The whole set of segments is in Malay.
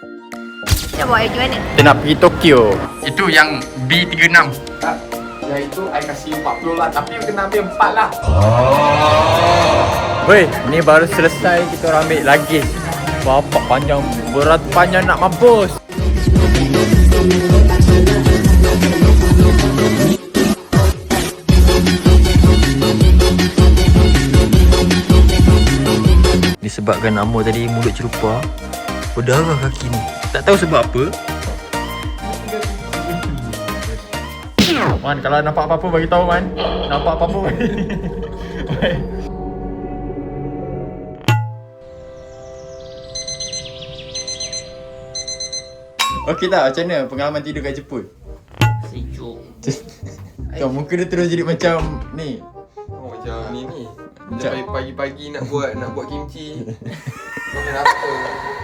Nak bawa pergi mana? Kita nak pergi Tokyo. Itu yang B36 Tak. Yang itu I kasih 40 lah tapi kena ambil 4 lah. Weh, ni baru selesai kita orang ambil lagi. Bapak panjang berat panjang nak mampus. Disebabkan Amo tadi mulut celupa Berdarah kaki ni Tak tahu sebab apa Man, kalau nampak apa-apa bagi tahu man. Nampak apa-apa bagi. Okey tak macam mana pengalaman tidur kat Jepun? Sejuk Kau muka dia terus jadi macam ni. Oh macam ni ni Macam- pagi-pagi nak buat nak buat kimchi kenapa?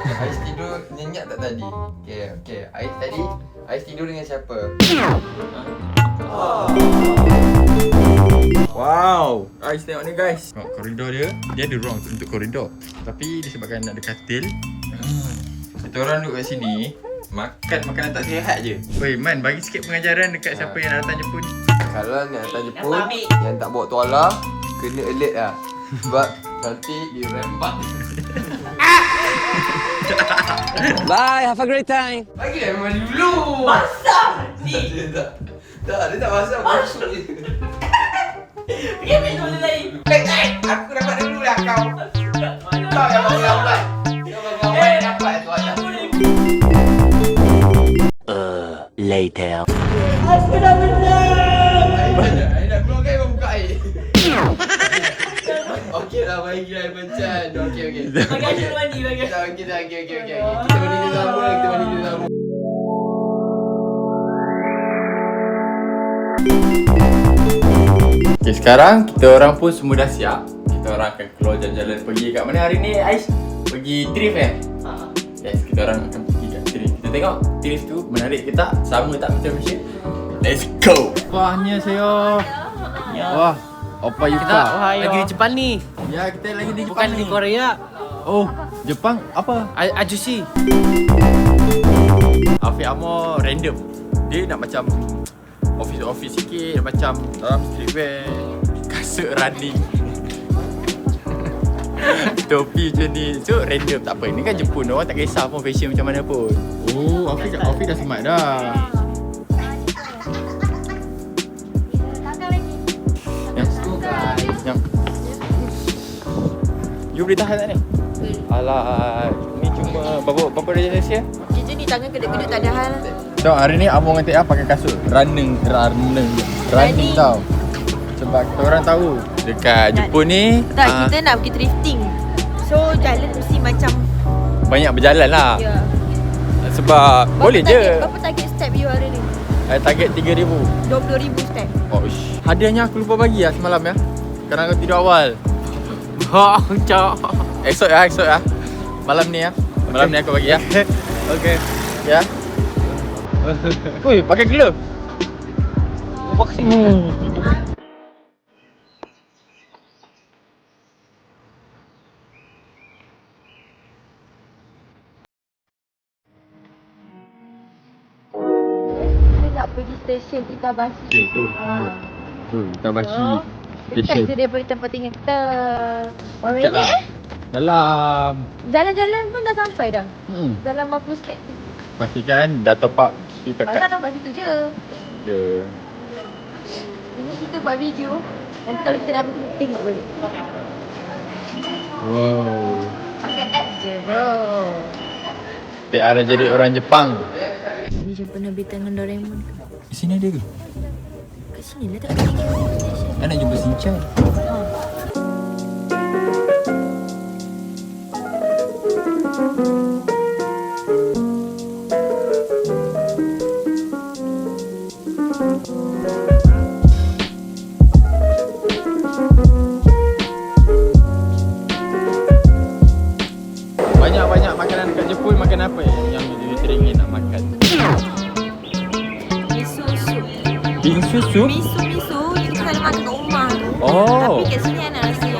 Ais tidur nyenyak tak tadi? Okay, okay. Ais tadi, Ais tidur dengan siapa? Wow, guys tengok ni guys. Tengok koridor dia, dia ada ruang untuk koridor. Tapi disebabkan ada katil, kita orang duduk kat sini makan makanan tak sihat je. Woi, man bagi sikit pengajaran dekat siapa yang nak datang Jepun. Kalau nak datang Jepun Yang tak bawa tuala Kena alert lah Sebab nanti dia rembat Bye, have a great time. Bagi lah memang dulu Basah ni Tak Tak, dia tak basah Masuk je Pergi ambil dulu lain. Aku dapat dulu lah kau Kau yang baru lambat Kau baru lambat dapat tuala Later. Aku dah menang. Lah, bagi lah macam Okey, okey Bagi aku mandi bagi. Tak, okey dah, okey, okey, okey Kita mandi dulu sama, kita mandi dulu sama Okay, sekarang kita orang pun semua dah siap. Kita orang akan keluar jalan-jalan pergi kat mana hari ni, Ais? Pergi thrift eh? Yes, kita orang akan pergi kat thrift. Kita tengok thrift tu menarik ke tak? Sama tak macam Malaysia? Let's go! Wahnya saya. Wah, apa Yuka? Lagi di Jepang ni. Ya, kita lagi di Jepang Bukan ni. di Korea. Oh, Jepang apa? A- Ajushi. Afiq Amor random Dia nak macam Office-office sikit Macam dalam streetwear Kasut running Topi macam ni So random tak apa Ni kan Jepun Orang tak kisah pun fashion macam mana pun Oh Afiq, Afiq dah smart dah You boleh tahan tak ni? Alah Ni cuma Berapa, berapa darjah Malaysia? Kerja ni tangan kedut-kedut tak ada hal. So hari ni Amor dengan Tia pakai kasut running running running tau. Sebab kita orang tahu dekat Jepun ni Tak, ah, kita nak pergi thrifting. So jalan mesti macam banyak berjalan lah. ya. Sebab Berapa boleh je. target, Berapa target step you hari ni? Eh, target 3000. 20,000 step. Oh, ish. Hadiahnya aku lupa bagi lah semalam ya. Kerana aku tidur awal. Oh, cok. Esok ya, esok ya. Malam ni ya. Malam ni aku bagi ya. Okay. Ya. Ui, pakai glove. Kita nak pergi stesen Itabashi. tu. Hmm, kita basi. Dekat je daripada tempat tinggal kita. Dekat minute lah. eh? Dalam. Jalan-jalan pun dah sampai dah. Hmm. Dalam 50 step. Pastikan dah top up si Pasal kakak nampak situ je. dia. Ini kita buat video. Nanti kalau kita dah pergi tengok boleh. Wow. Pakai apps je bro. Dia ada jadi orang Jepang. Ni jumpa Nabi dengan Doraemon ke? Di sini ada ke? Kat sini lah tak ada station. Kan nak jumpa Shinchan. Banyak-banyak Misu, 미소 미소 미소 이렇게 하는 맛이 너무 많아. 어. 나쁘게 소리하는 아이스요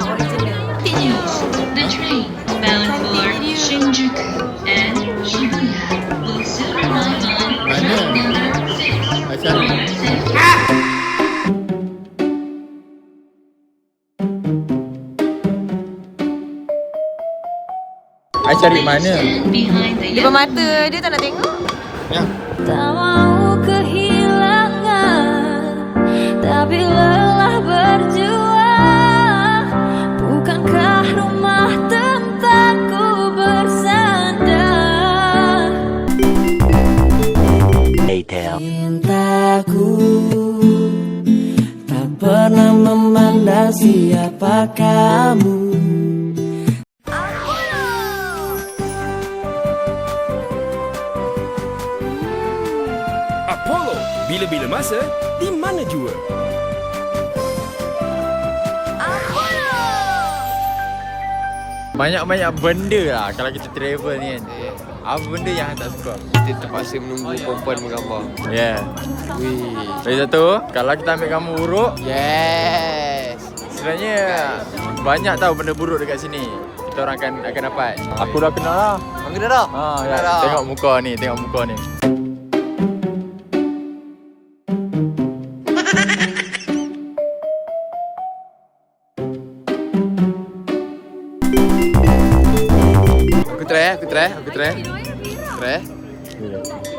I cari mana? Depan mata dia tak nak tengok. Ya. Yeah. Tapi lelah berjuang. Bukankah rumah tempatku bersandar? Cintaku tak pernah memandang siapa kamu. Bila-bila masa, di mana jua? Banyak-banyak benda lah kalau kita travel ni kan. Apa benda yang tak suka? Kita terpaksa menunggu perempuan menggambar. Yeah. Wih. Lagi satu, kalau kita ambil gambar buruk, Yes. sebenarnya banyak tahu benda buruk dekat sini. Kita orang akan akan dapat. Aku dah kenal lah. Angga dah dah. Ha, ya. Dah dah. Tengok muka ni, tengok muka ni. Aku try eh, aku try, aku try. Try.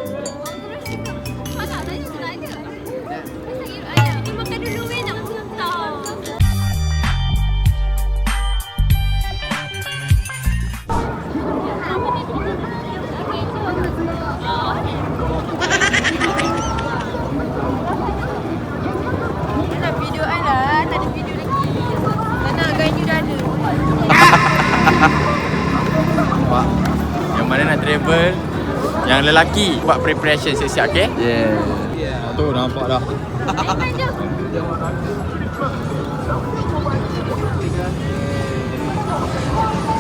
Nampak? Yang mana nak travel, yang lelaki buat preparation siap-siap, okay? Yeah. Tu nampak dah.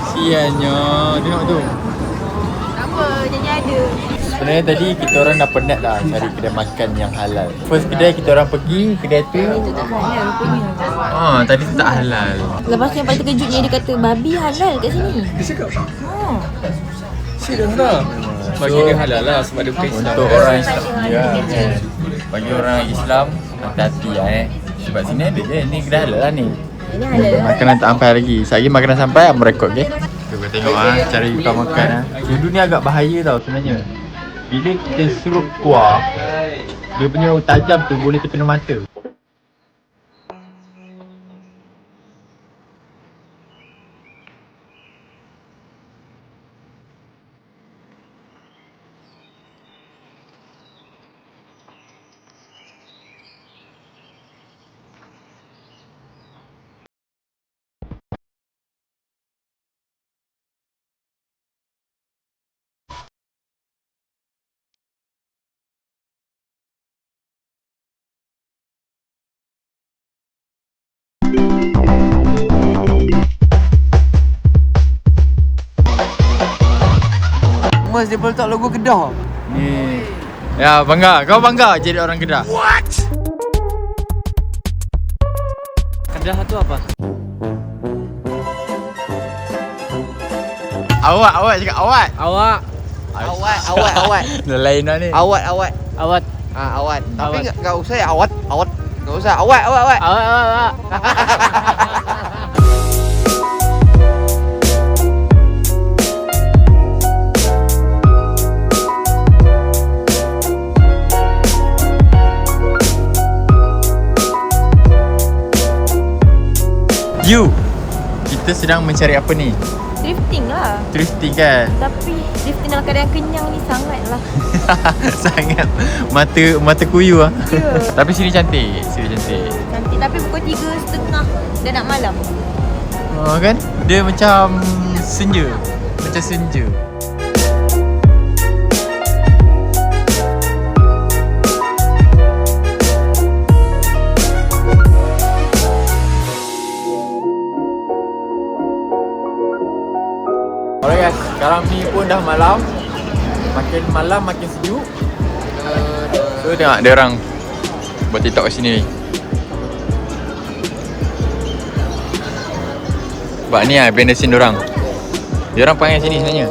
Siannya, tengok tu. Tak apa, janji ada. Sebenarnya tadi kita orang dah penat dah cari kedai makan yang halal. First kedai kita orang pergi, kedai tu Ah, tadi tu tak halal. Lepas tu yang paling terkejutnya dia kata babi halal kat sini. Serius dah. Bagi dia halal lah sebab dia bukan Islam. Untuk orang Islam ya. Bagi orang Islam hati-hati lah eh. Sebab sini ada je, ni kedai halal lah ni. Ini halal lah. Makanan tak sampai lagi. Selagi makanan sampai, aku merekod ke. Kita tengok ah, cari buka makan ah. Dulu ni agak bahaya tau sebenarnya. Bila kita suruh kuah, dia punya tajam tu boleh terkena mata. Mas dia letak logo Kedah. Ni. Ya, bangga. Kau bangga jadi orang Kedah. Kedah tu apa? Awak, awak cakap awak. Awak. Awat, awat, awat. Dah lain dah ni. Awat, awat. Awat. Ah, awat. Tapi enggak enggak usah ya awat, awat. Enggak usah. Awat, awat, awat. Awak, awak, awak. You. Kita sedang mencari apa ni? Drifting lah. Thrifting kan? Tapi drifting dalam keadaan kenyang ni sangat lah. Sangat mata mata kuyu ah. Ya. Tapi sini cantik, sini cantik. Cantik tapi pukul tiga setengah dah nak malam. Oh kan? Dia macam senja. Macam senja. Alright guys, sekarang ni pun dah malam. Makin malam makin sejuk. So tengok dia orang buat TikTok kat sini ni. Sebab ni lah behind the scene dorang Diorang panggil sini sebenarnya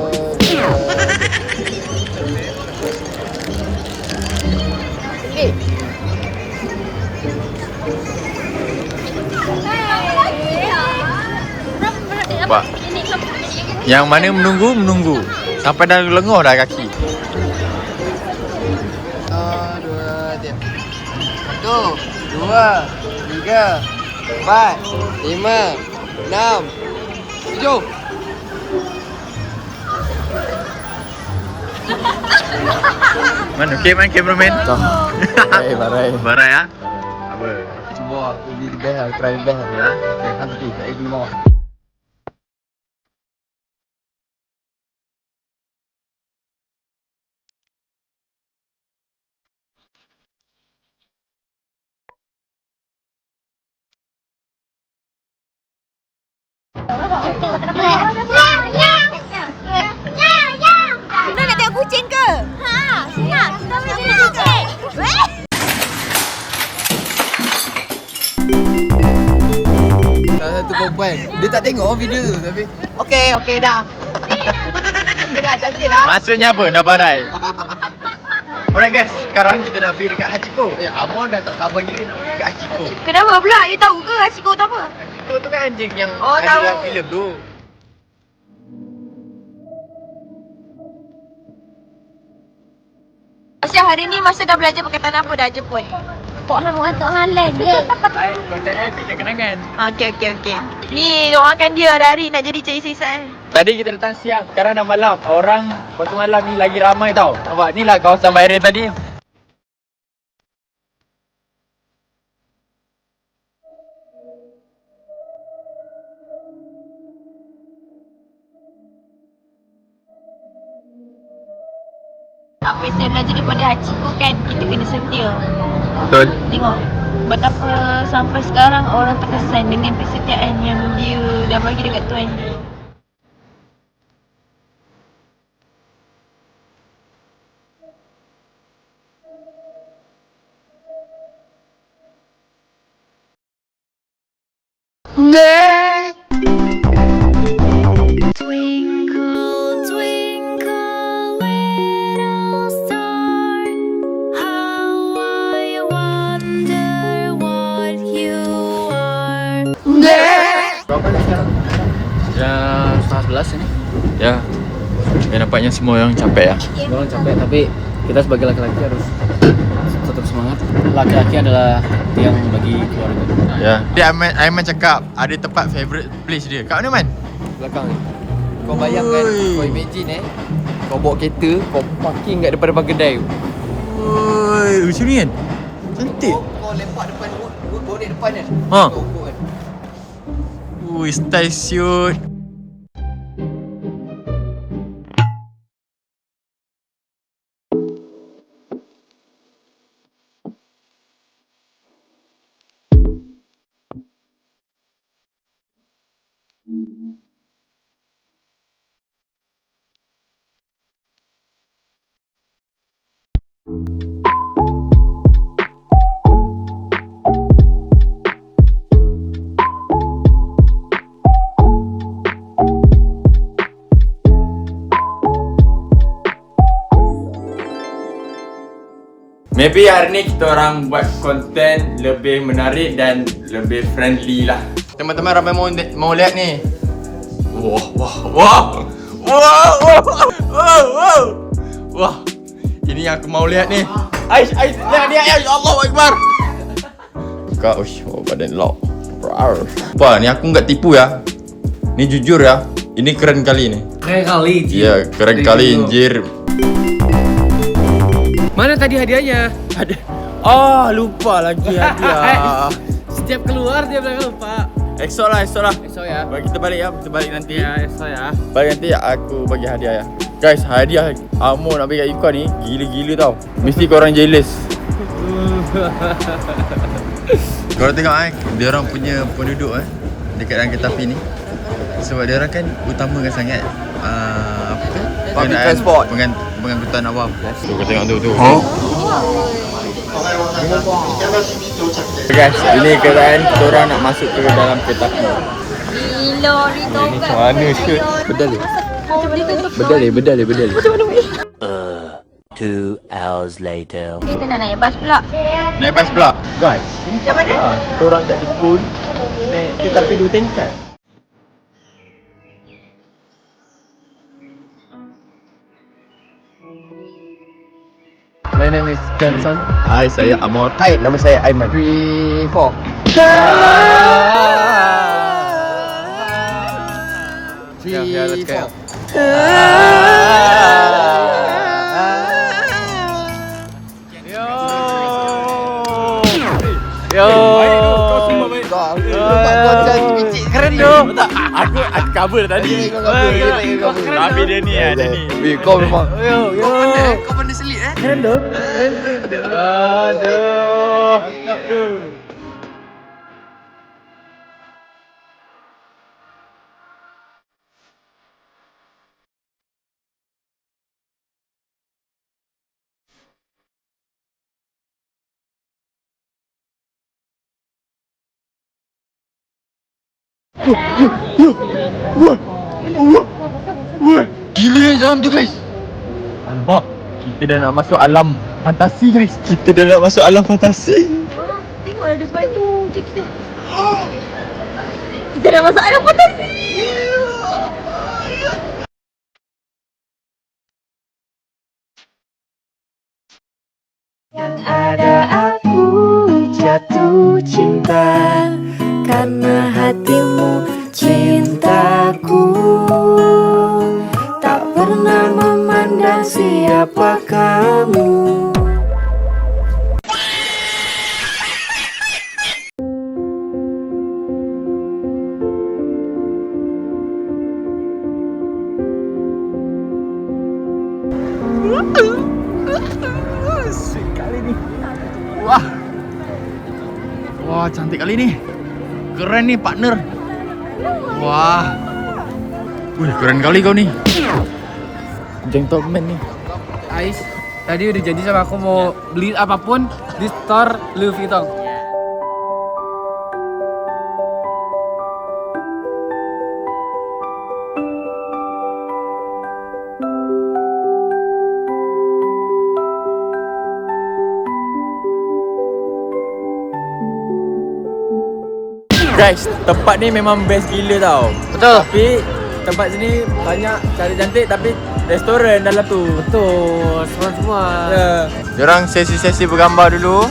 Eh. Nampak? Kamu Yang mana menunggu, menunggu. Sampai dah lenguh dah kaki. Dua, tiga, empat, lima, enam, tujuh. Man, okay man cameraman? Eh, barai. Barai ah. Apa? Cuba ini the best, try the best ya. Satu tu, tak pergi Nak nak tengok kucing ke? Ha, siap. Kita boleh tengok kucing. Weh. Salah satu perempuan. Dia tak tengok video tu tapi Okey, okey dah. Okey dah, cantik dah. Maksudnya apa? Dah barai. Alright guys, sekarang kita dah pergi dekat Hachiko. Eh, Amon dah tak sabar gila nak pergi dekat Hachiko. Kenapa pula? You tahu ke Hachiko tu apa? Hachiko tu kan anjing yang Oh, ada tahu. dalam filem tu. Asya hari ni masa dah belajar perkataan apa dah jemput? Pok hang orang tok je. Baik, konten epic dan kenangan. Okey, okey, okey. Ni doakan dia hari nak jadi cik sisa. Tadi kita datang siang, sekarang dah malam. Orang waktu malam ni lagi ramai tau. Nampak, ni lah kawasan Bayern tadi. Betul. Tengok betapa sampai sekarang orang terkesan dengan kesetiaan yang dia dah bagi dekat Tuhan. Semua orang capek ya. Semua orang capek tapi kita sebagai laki-laki harus tetap semangat. Laki-laki adalah yang bagi keluarga. Ya. Dia Aiman, Aiman cakap ada tempat favourite place dia. Kat mana man? belakang ni. Kau bayangkan, Ui. kau imagine eh. Kau bawa kereta, kau parking kat depan-depan kedai tu. Oi, macam ni kan? Cantik. Kau, kau lepak depan bonet depan kan. Ha. Kan. Ui, style siut. Maybe hari ni kita orang buat konten lebih menarik dan lebih friendly lah. Teman-teman ramai mau mau lihat ni. Wah, wah, wah. Wah, wah, wah, wah. Wah. Ini yang aku mau lihat ni. Aish, Aish, lihat ni, ya Allah Akbar. Kau, uish, oh, badan lock. Rar. Apa, ni aku enggak tipu ya. Ni jujur ya. Ini keren kali ni. Keren kali. Ya, keren kali anjir. Mana tadi hadiahnya? Ada. Oh, lupa lagi hadiah. Setiap keluar dia bilang lupa. Esok lah, esok lah. Esok ya. Bagi kita balik ya, kita balik nanti. Ya, esok ya. Balik nanti aku bagi hadiah ya. Guys, hadiah Amo nak bagi kat Yuka ni gila-gila tau. Mesti korang jealous. Korang tengok eh, dia orang punya penduduk eh dekat dalam kereta api ni. Sebab dia orang kan utamakan sangat uh? Public transport. Pengan, pengangkutan awam. Tu kau tengok tu tu. Oh. Guys, ini keadaan kita orang nak masuk ke dalam kereta api. Lori tongkat. Mana shoot? Bedal ni. Bedal ni, bedal ni, bedal ni. Two hours later. Kita nak naik bas pula. Naik bas pula. Guys, ini macam mana? Ha, orang tak ada pun naik kereta api dua tingkat. Is Johnson. Hai, saya Amor. Hai, nama saya Aiman. Three, four. Three, Yeah, yeah, let's go. four. Yo. Keren tu. Aku aku cover tadi. Tapi dia ni ya, dia ni. Kau memang Yo, yo. Kau pandai selit eh Keren tu. Aduh. Gila dalam tu guys. Alamak, kita dah nak masuk alam fantasi guys. Kita dah nak masuk alam fantasi. Tengok ada depan tu. Cik kita. Kita dah masuk alam fantasi. Yang ada aku jatuh cinta Karena hatimu cintaku siapa kamu Wah, cantik kali ni. Keren ni partner. Wah. Wih, keren kali kau ni. Gentleman ni. Ais, tadi udah janji sama aku mau beli apapun di store Louis Vuitton. Guys, tempat ni memang best gila tau. Betul. Tapi tempat sini banyak cari cantik tapi restoran dalam tu. Betul, semua semua. Ya. Diorang sesi-sesi bergambar dulu.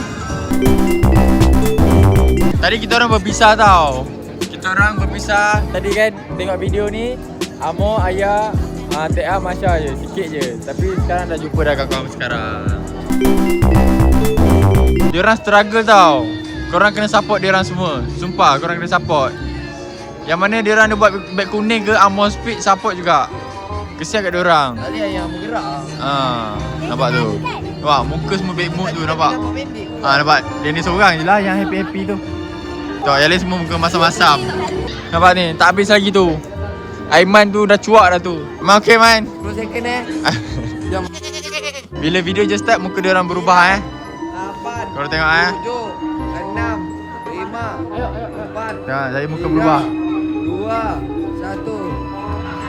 Tadi kita orang berpisah tau. Kita orang berpisah. Tadi kan tengok video ni Amo, Ayah, uh, Tia, Masya je, sikit je. Tapi sekarang dah jumpa dah kawan-kawan sekarang. Diorang struggle tau. Korang kena support diorang semua. Sumpah, korang kena support. Yang mana diorang ada buat beg kuning ke Amor Speed support juga. Kesian kat diorang. Tadi ayah bergerak. Ha, nampak tu. Nampak muka semua big mood tu nampak. Ha, nampak. Dia ni seorang je lah yang happy-happy tu. Tu, yang lain semua muka masam-masam. Nampak ni, tak habis lagi tu. Aiman tu dah cuak dah tu. Memang okey Man? 10 second eh. Bila video je start, muka dia orang berubah eh. 8, Korang tengok eh. 7, 6, 5, 4, Ya, jadi muka berubah. 2, 1.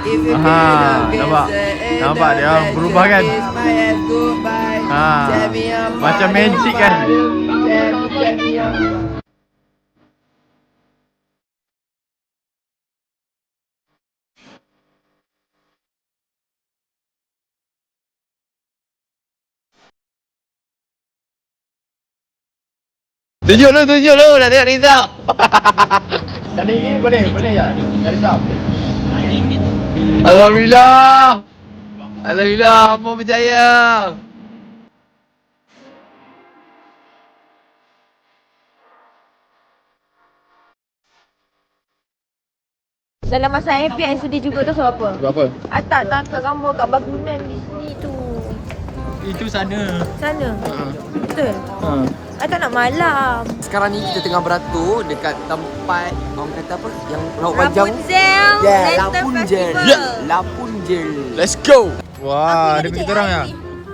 If you Aha, can, nampak? Nampak dia orang berubah kan? Ha, macam magic kan? Tunjuk lu, tunjuk lu, nak tengok result. Tadi ni boleh, boleh ya? Result. Alhamdulillah. Alhamdulillah, mau berjaya. Dalam masa happy and sedih juga tu sebab apa? Sebab apa? I tak tangkap gambar kat bangunan di sini tu. Itu sana. Sana. Betul. Ha. I tak nak malam. Sekarang ni kita tengah beratur Dekat tempat Orang kata apa Yang laut panjang Rapunzel. Yeah, Lantern Lapunjel Festival. Lapunjel Let's go. Wah, ada begitu orang ya?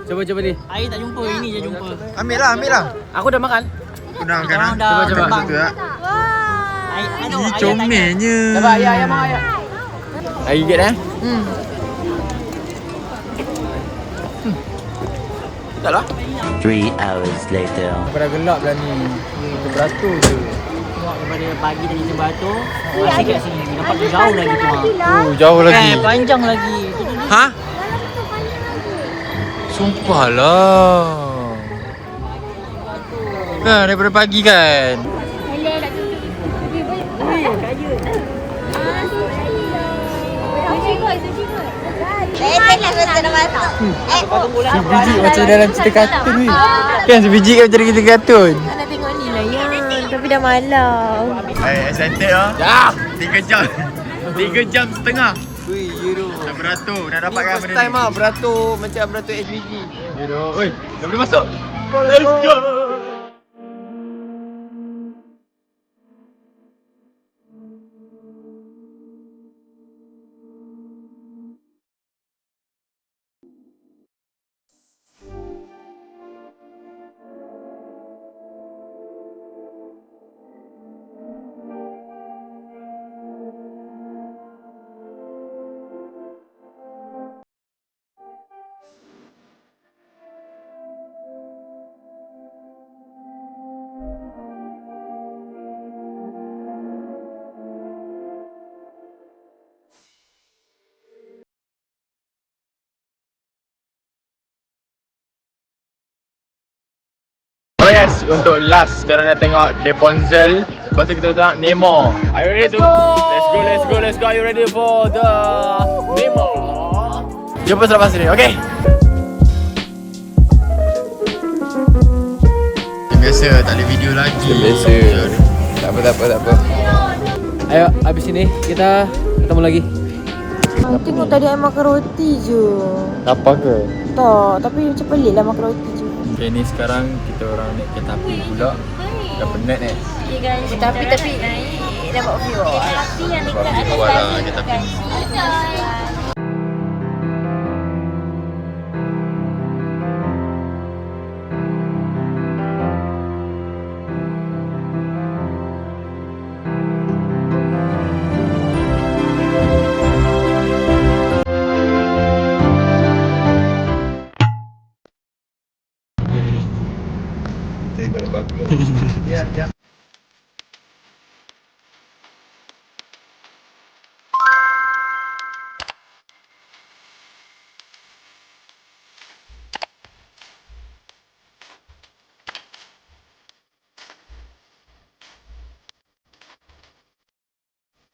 Coba coba ni. Air tak jumpa, ini je jumpa. Ambil lah, ambil lah. Aku dah makan. Aku dah makan lah. Coba, coba. ya. Ayah tanya. comelnya. Coba ayah ayah mau ayah. Air gigit eh? Tak lah. Three hours later. Berapa gelap lah ni. Kita beratur je. Daripada pagi tadi kita beratur. Masih kat sini. Dapat jauh lagi tu. Oh, jauh lagi. Eh, panjang lagi. Ha? Sumpahlah. Ha, kan, daripada pagi kan? Biji macam dalam cerita kartun ni. Kan sebiji kan macam kita kartun. Lah. Tapi dah malam. Eh, excited ah. Dah. 3 jam. 3 jam setengah. Ui, Euro. Dah beratur Ni dapatkan first benda time ni. ah beratur macam beratur SBG. Euro. Oi, dah boleh masuk. Let's go. Yes, untuk last kita nak tengok Rapunzel Lepas tu kita tengok Nemo Are you ready to Let's go, let's go, let's go Are you ready for the Nemo? Jumpa selepas ni, okay? Biasa, tak ada video lagi Biasa. Tak apa, tak apa, tak apa. Ayo, habis ini kita ketemu lagi. Ah, tengok tadi I makan roti je. Apa ke? Tak, tapi macam pelik lah makan roti je. Okay ni sekarang kita orang naik kereta api pula. Dah penat eh? Tapi tapi dapat view. Sebab view awal lah kereta api